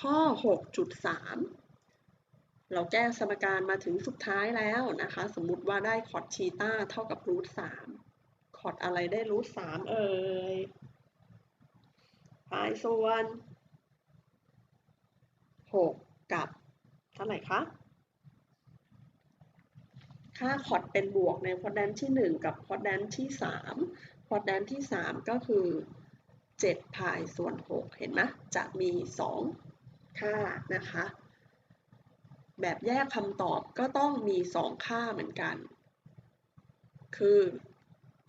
ข้อ 6.3 เราแก้สมการมาถึงสุดท้ายแล้วนะคะ สมมุติว่าได้คอร์ดชีต้าเท่ากับรูทสามคอร์ดอะไรได้รูทสามเอ่ยพายส่วน 6 กับเท่าไหร่คะค่าคอร์ดเป็นบวกในควอดแดนที่ 1 กับควอดแดนที่3ควอดแดนที่ 3 ก็คือ7พายส่วน 6 เห็นไหมจะมี 2 ค่านะคะ แบบแยกคำตอบก็ต้องมี 2 ค่าเหมือนกัน คือ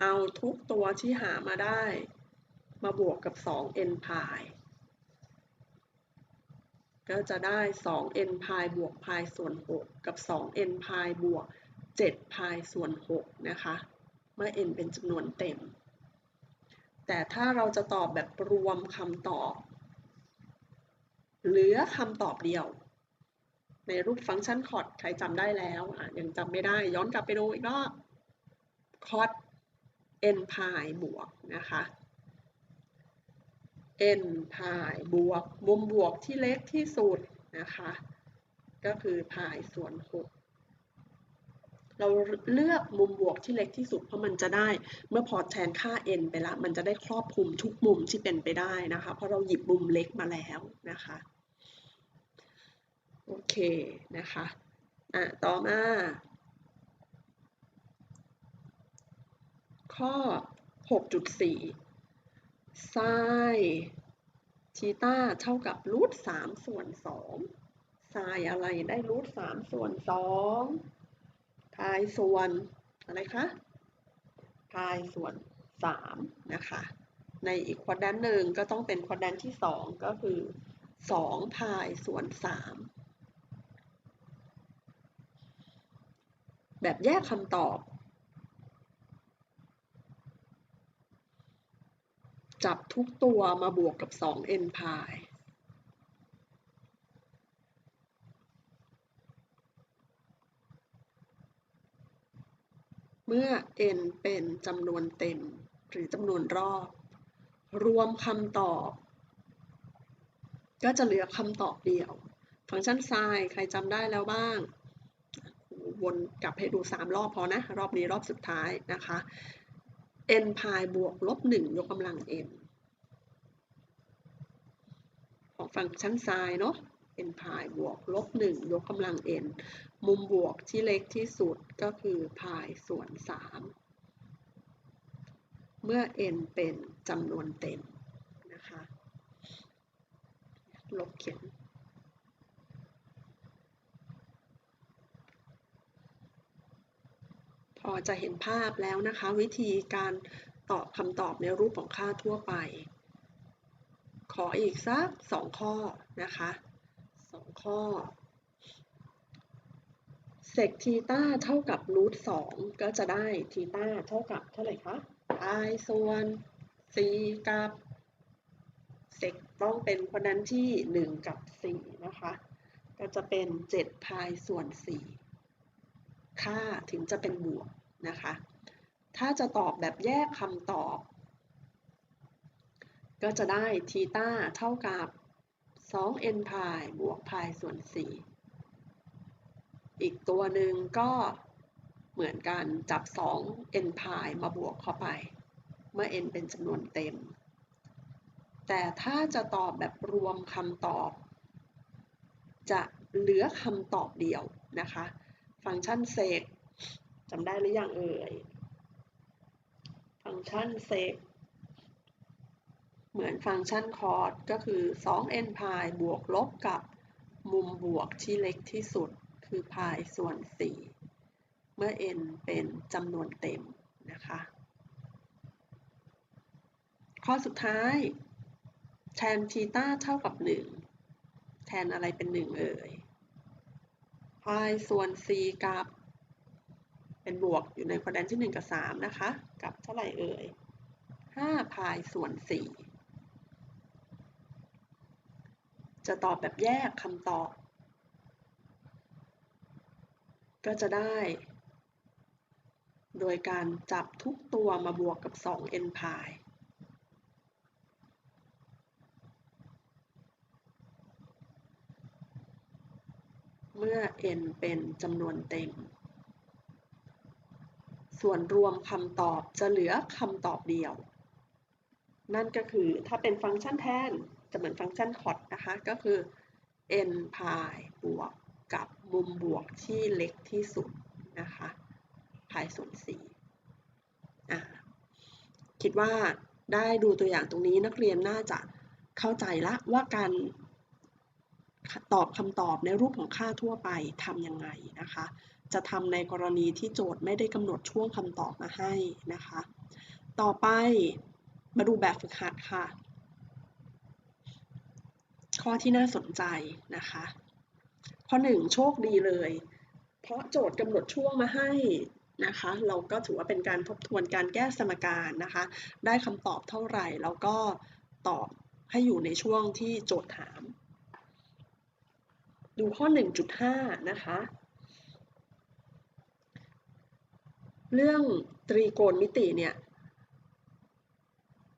เอาทุกตัวที่หามาได้ มาบวกกับ 2 n พายก็จะได้ 2n พายบวกพายส่วน 6 กับ 2n พายบวก7พายส่วน 6 นะคะ เมื่อ n เป็นจำนวนเต็ม แต่ถ้าเราจะตอบแบบรวมคำตอบ เหลือคำตอบเดียว ในรูปฟังก์ชันคอร์ดใครจำได้แล้วอะยังจำไม่ได้ย้อนกลับไปดูอีกรอบคอร์ด n พายบวกนะคะ n พายบวกมุมบวกที่เล็กที่สุดนะคะ ก็คือพายส่วน 6 เราเลือกมุมบวกที่เล็กที่สุดเพราะมันจะได้เมื่อพอแทนค่า n ไปแล้วมันจะได้ครอบคลุมทุกมุมที่เป็นไปได้นะคะ เพราะเราหยิบมุมเล็กมาแล้วนะคะ โอเคนะคะอะต่อมา ข้อ 6.4ไซน์ทีต้าเท่ากับรูทสามส่วนสองไซน์อะไรได้รูทสามส่วนสองพายส่วนอะไรคะพายส่วนสามนะคะ ในอีกควอดแดนหนึ่งก็ต้องเป็นควอดแดนที่สองก็คือสองพายส่วนสาม แบบแยกคำตอบ จับทุกตัวมาบวกกับ 2n พายเมื่อ n เป็นจำนวนเต็มหรือจำนวนรอบ รวมคำตอบ ก็จะเหลือคำตอบเดียว ฟังก์ชันไซน์ใครจำได้แล้วบ้าง วนกลับให้ดู 3 รอบพอนะ รอบนี้รอบสุดท้ายนะคะ n พายบวกลบ1ยกกำลัง n ของฟังชันไซน์เนาะ n พายบวกลบ1ยกกำลัง n มุมบวกที่เล็กที่สุดก็คือพายส่วน 3 เมื่อ n เป็นจำนวนเต็มนะคะ ลบเขียน พอจะเห็นภาพแล้วนะคะ วิธีการตอบคำตอบในรูปของค่าทั่วไป ขออีกสักสองข้อนะคะสองข้อเซกทีต้าเท่ากับรูทสองก็จะได้ทีต้าเท่ากับเท่าไหร่คะ i ส่วน c กับเซกต้องเป็นคนนั้นที่ 1 กับ 4 นะคะ ก็จะเป็น7พายส่วน 4 ค่าถึงจะเป็นบวกนะคะ ถ้าจะตอบแบบแยกคำตอบ ก็จะได้ทีต้าเท่ากับ 2n พายบวกพายส่วน 4 อีกตัวหนึ่งก็เหมือนกันจับ 2 n พายมาบวกเข้าไป เมื่อ n เป็นจำนวนเต็ม แต่ถ้าจะตอบแบบรวมคำตอบ จะเหลือคำตอบเดียวนะคะ ฟังก์ชันเซกจำได้หรือยังเอ่ย ฟังก์ชันเซกเหมือนฟังก์ชันคอร์ดก็คือ 2n พายบวกลบกับมุมบวกที่เล็กที่สุดคือพายส่วน 4 เมื่อ n เป็นจำนวนเต็มนะคะ ข้อสุดท้าย แทนทีต้าเท่ากับ 1 แทนอะไรเป็น 1 เอ่ย พายส่วน4กับ เป็นบวกอยู่ในควอดแดนที่1กับ 3 นะคะ กับเท่าไหร่เอ่ย5พายส่วน 4 จะตอบแบบแยกคำตอบ ก็จะได้ โดยการจับทุกตัวมาบวกกับ 2n พาย เมื่อ n เป็นจำนวนเต็ม ส่วนรวมคำตอบจะเหลือคำตอบเดียว นั่นก็คือถ้าเป็นฟังก์ชันแทนจะเหมือนฟังก์ชันคอ t นะคะ ก็คือ n พายบวกกับมุมบวกที่เล็กที่สุดนะคะพายส่วน4อะคิดว่าได้ดูตัวอย่างตรงนี้นักเรียนน่าจะเข้าใจละว่าการ ตอบคำตอบในรูปของค่าทั่วไปทำยังไงนะคะ จะทำในกรณีที่โจทย์ไม่ได้กำหนดช่วงคำตอบมาให้นะคะ ต่อไปมาดูแบบฝึกหัดค่ะ ข้อที่น่าสนใจนะคะ ข้อ1โชคดีเลย เพราะโจทย์กำหนดช่วงมาให้นะคะเราก็ถือว่าเป็นการทบทวนการแก้สมการนะคะ ได้คำตอบเท่าไหร่ แล้วก็ตอบให้อยู่ในช่วงที่โจทย์ถาม ดูข้อ 1.5 นะคะ เรื่องตรีโกณมิติเนี่ย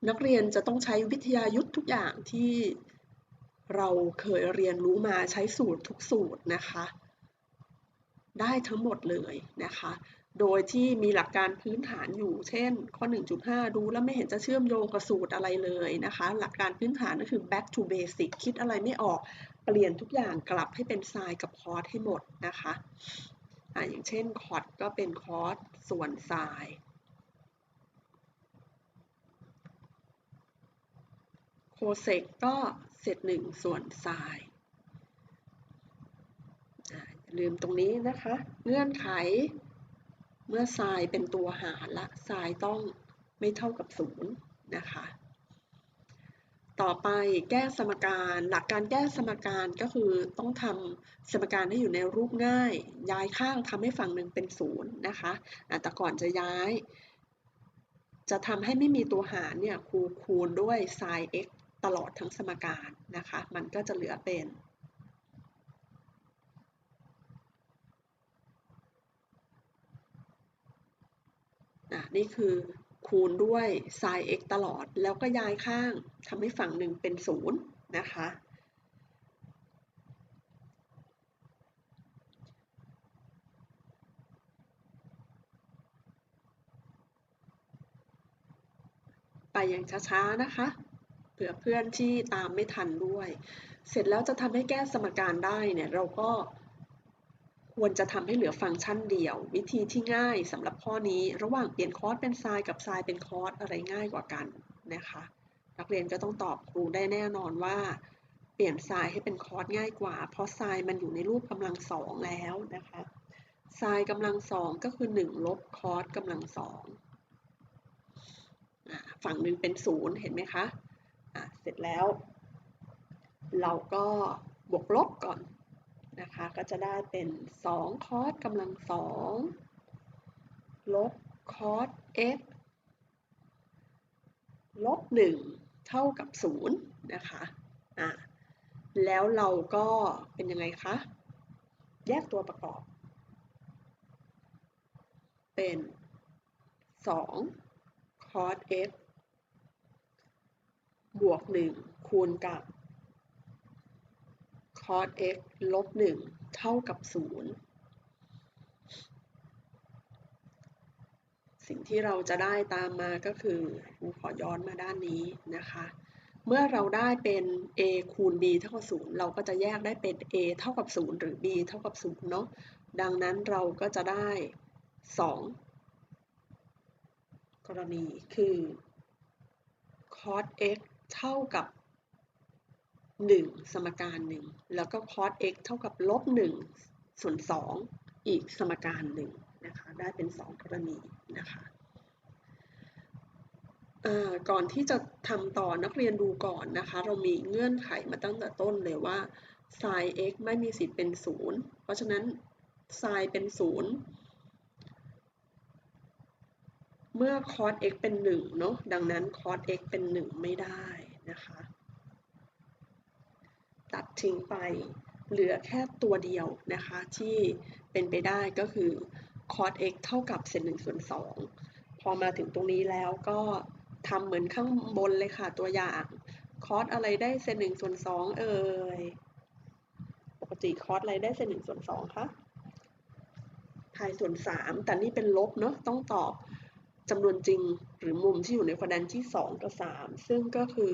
นักเรียนจะต้องใช้วิทยายุทธทุกอย่างที่เราเคยเรียนรู้มาใช้สูตรทุกสูตรนะคะ ได้ทั้งหมดเลยนะคะ โดยที่มีหลักการพื้นฐานอยู่ เช่น ข้อ 1.5 ดูแล้วไม่เห็นจะเชื่อมโยงกับสูตรอะไรเลยนะคะ หลักการพื้นฐานก็คือ back to basic คิดอะไรไม่ออก เปลี่ยนทุกอย่างกลับให้เป็นไซน์กับคอร์สให้หมดนะคะอ่าอย่างเช่นคอร์สก็เป็นคอร์สส่วนไซน์โคเซกก็เศษหนึ่งส่วนไซน์อย่าลืมตรงนี้นะคะ เงื่อนไขเมื่อไซน์เป็นตัวหารละไซน์ต้องไม่เท่ากับศูนย์นะคะ ต่อไปแก้สมการ หลักการแก้สมการก็คือต้องทำสมการให้อยู่ในรูปง่าย ย้ายข้างทำให้ฝั่งหนึ่งเป็นศูนย์นะคะแต่ก่อนจะย้าย จะทำให้ไม่มีตัวหารเนี่ยครูคูณด้วย sin x ตลอดทั้งสมการนะคะ มันก็จะเหลือเป็น นี่คือ คูณด้วย sin x ตลอด แล้วก็ย้ายข้างทำให้ฝั่งหนึ่งเป็นศูนย์นะคะไปอย่างช้าๆนะคะเผื่อเพื่อนที่ตามไม่ทันด้วย เสร็จแล้วจะทำให้แก้สมการได้เนี่ยเราก็ ควรจะทำให้เหลือฟังก์ชันเดียว วิธีที่ง่ายสำหรับข้อนี้ ระหว่างเปลี่ยนคอร์สเป็นไซน์กับไซน์เป็นคอร์สอะไรง่ายกว่ากันนะคะ นักเรียนก็ต้องตอบครูได้แน่นอนว่า เปลี่ยนไซน์ให้เป็นคอร์สง่ายกว่า เพราะไซน์มันอยู่ในรูปกำลังสองแล้วนะคะไซน์กำลังสองก็คือ1ลบคอร์สกำลังสองฝั่งหนึ่งเป็นศูนย์เห็นไหมคะเสร็จแล้ว เราก็บวกลบก่อน ก็จะได้เป็น 2 คอสกำลัง2ลบคอส x ลบ 1 เท่ากับ 0 นะคะอะแล้วเราก็เป็นยังไงคะ แยกตัวประกอบ เป็น2คอส x บวก 1 คูณกับ cos x ลบ1 เท่ากับ 0 สิ่งที่เราจะได้ตามมาก็คือครูขอย้อนมาด้านนี้นะคะ เมื่อเราได้เป็น a คูณ b เท่ากับ 0 เราก็จะแยกได้เป็น a เท่ากับ 0 หรือ b เท่ากับ 0 เนาะ ดังนั้นเราก็จะได้ 2 กรณีคือ cos x เท่ากับ 1 สมการหนึ่งแล้วก็ cos x เท่ากับลบ1ส่วน 2 อีกสมการหนึ่งนะคะ ได้เป็น 2 กรณีนะคะก่อนที่จะทำต่อนักเรียนดูก่อนนะคะ เรามีเงื่อนไขมาตั้งแต่ต้นเลยว่า sin x ไม่มีสิทธิ์เป็น 0 เพราะฉะนั้น sin เป็น 0 เมื่อ cos x เป็น 1 เนาะดังนั้น cos x เป็น 1 ไม่ได้นะคะ ทิ้งไป เหลือแค่ตัวเดียวนะคะที่เป็นไปได้ก็คือ cos x เท่ากับเศษ1ส่วน2พอมาถึงตรงนี้แล้วก็ทำเหมือนข้างบนเลยค่ะตัวอย่าง cos อะไรได้เศษ1ส่วน2เอ่ย ปกติคอสอะไรได้เศษหนึ่งส่วนสองคะพายส่วนสามแต่นี่เป็นลบเนาะต้องตอบจำนวนจริงหรือมุมที่อยู่ในคะแนนที่สองกับสามซึ่งก็คือ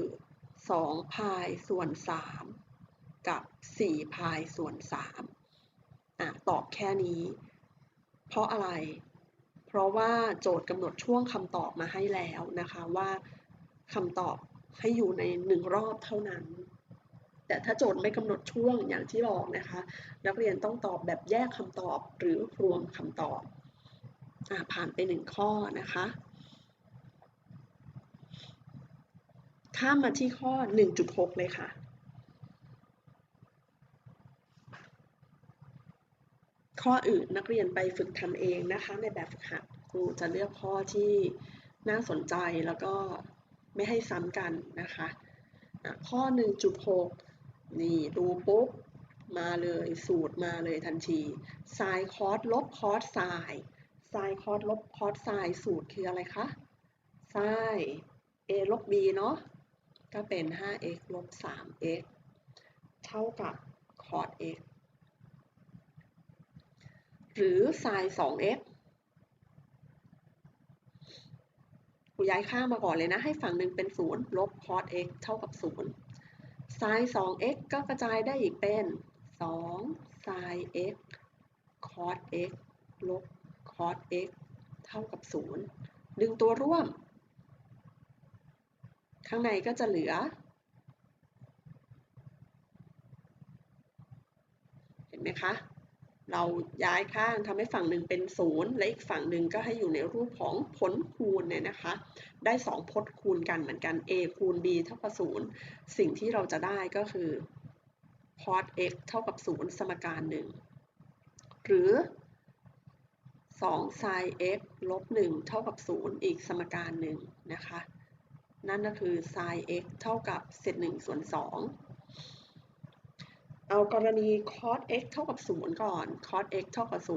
สองพายส่วนสาม กับสี่พายส่วนสามอะตอบแค่นี้ เพราะอะไร เพราะว่าโจทย์กำหนดช่วงคำตอบมาให้แล้วนะคะว่าคำตอบให้อยู่ในหนึ่งรอบเท่านั้น แต่ถ้าโจทย์ไม่กำหนดช่วงอย่างที่บอกนะคะ นักเรียนต้องตอบแบบแยกคำตอบหรือรวมคำตอบอผ่านไปหนึ่งข้อนะคะข้ามมาที่ข้อ 1.6 เลยค่ะ ข้ออื่นนักเรียนไปฝึกทำเองนะคะ ในแบบฝึกหัดครูจะเลือกข้อที่น่าสนใจแล้วก็ไม่ให้ซ้ำกันนะคะข้อ 1.6 นี่ดูปุ๊บ มาเลยสูตรมาเลยทันทีไซน์คอสลบคอสไซน์ไซน์คอสลบคอสไซน์สูตรคืออะไรคะไซน์ a ลบ b เนาะก็เป็น 5x ลบ 3x เท่ากับคอส x หรือไซน์ 2x กูย้ายข้างมาก่อนเลยนะ ให้ฝั่งหนึ่งเป็น 0 ลบ cos x เท่ากับ 0 sin 2x ก็กระจายได้อีกเป็น 2 sin x cos x ลบ cos x เท่ากับ 0 ดึงตัวร่วม ข้างในก็จะเหลือ เห็นไหมคะ เราย้ายข้างทำให้ฝั่งหนึ่งเป็นศูนย์และอีกฝั่งหนึ่งก็ให้อยู่ในรูปของผลคูณเนี่ยนะคะ ได้ 2 พจน์คูณกันเหมือนกัน a คูณ b เท่ากับ0สิ่งที่เราจะได้ก็คือ cos x เท่ากับ0สมการหนึ่งหรือ2 sin x ลบ1เท่ากับ 0 อีกสมการหนึ่งนะคะ นั่นก็คือ sin x เท่ากับเศษ1ส่วน2 เอากรณี cos x เท่ากับ 0 ก่อน cos x เท่ากับ 0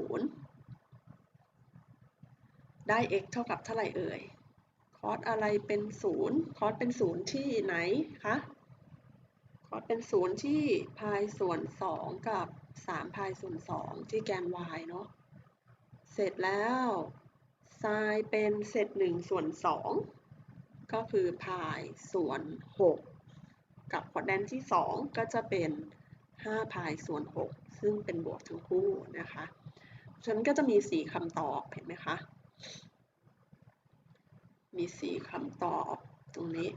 ได้ x เท่ากับเท่าไหร่เอ่ย cos อะไรเป็น 0 cos เป็น 0 ที่ไหนคะ cos เป็น 0 ที่พายส่วน 2 กับ 3 พายส่วน 2 ที่แกน y เนาะ เสร็จแล้ว sin เป็นเศษ1ส่วน 2 ก็คือพายส่วน 6 กับควอดแดนที่ 2 ก็จะเป็น 5พายส่วน 6 ซึ่งเป็นบวกทั้งคู่นะคะฉันก็จะมี 4คำตอบเห็นไหมคะ มี 4คำตอบตรงนี้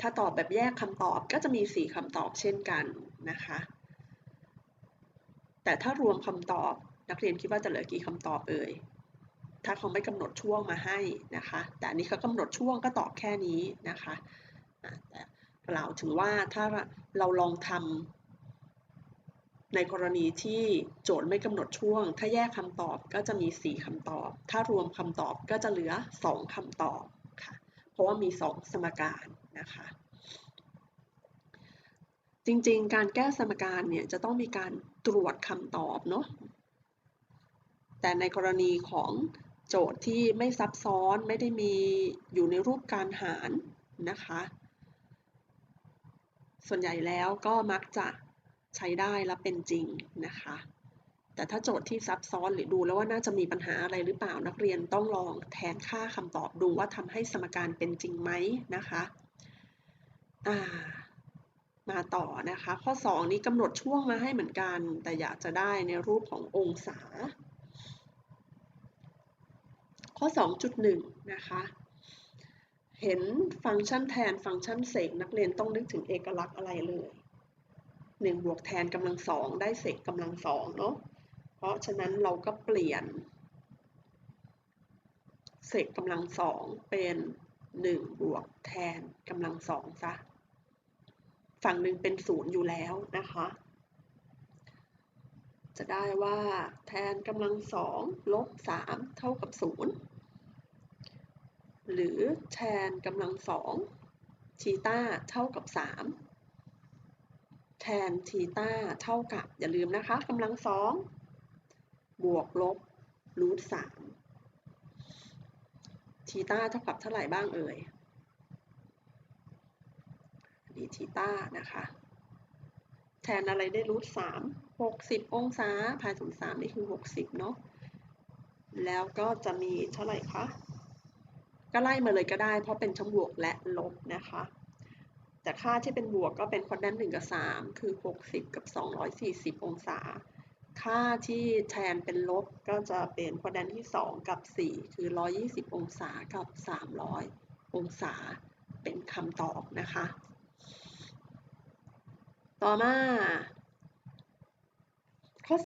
ถ้าตอบแบบแยกคำตอบก็จะมี 4คำตอบเช่นกันนะคะ แต่ถ้ารวมคำตอบนักเรียนคิดว่าจะเหลือกี่คำตอบเอ่ยถ้าเขาไม่กำหนดช่วงมาให้นะคะ แต่อันนี้เขากำหนดช่วงก็ตอบแค่นี้นะคะแต่ กล่าวถึงว่าถ้าเราลองทำในกรณีที่โจทย์ไม่กำหนดช่วง ถ้าแยกคำตอบก็จะมี 4คำตอบ ถ้ารวมคำตอบก็จะเหลือ 2คำตอบค่ะ เพราะว่ามี 2 สมการนะคะ จริงๆ การแก้สมการเนี่ยจะต้องมีการตรวจคำตอบเนาะ แต่ในกรณีของโจทย์ที่ไม่ซับซ้อนไม่ได้มีอยู่ในรูปการหารนะคะ ส่วนใหญ่แล้วก็มักจะใช้ได้และเป็นจริงนะคะ แต่ถ้าโจทย์ที่ซับซ้อนหรือดูแล้วว่าน่าจะมีปัญหาอะไรหรือเปล่านักเรียนต้องลองแทนค่าคำตอบดูว่าทำให้สมการเป็นจริงไหมนะคะมาต่อนะคะ ข้อ 2 นี้กำหนดช่วงมาให้เหมือนกัน แต่อยากจะได้ในรูปขององศา ข้อ 2.1 นะคะ เห็นฟังก์ชันแทนฟังก์ชันเสกนักเรียนต้องนึกถึงเอกลักษณ์อะไรเลย1บวกแทนกำลังสองได้เสกกำลังสองเนาะเพราะฉะนั้นเราก็เปลี่ยนเศษกำลังสองเป็น1บวกแทนกำลังสองซะฝั่งหนึ่งเป็นศูนย์อยู่แล้วนะคะ จะได้ว่าแทนกำลังสองลบสามเท่ากับศูนย์ หรือแทนกำลังสองทีตาเท่ากับ 3 แทนทีตาเท่ากับ อย่าลืมนะคะกำลังสองบวกลบรูทสามทีตาเท่ากับเท่าไหร่บ้างเอ่ยดีทีตานะคะ แทนอะไรได้รูทสามหกสิบองศาพายศูนสามนี่คือหกสิบเนาะแล้วก็จะมีเท่าไหร่คะ ก็ไล่มาเลยก็ได้ เพราะเป็นทั้งบวกและลบนะคะ แต่ค่าที่เป็นบวกก็เป็นควอดแดนต์หนึ่งกับสามคือหกสิบกับสองร้อยสี่สิบองศา ค่าที่แทนเป็นลบก็จะเป็นควอดแดนต์ที่สองกับสี่คือร้อยี่สิบองศากับสามร้อยองศาเป็นคำตอบนะคะ ต่อมา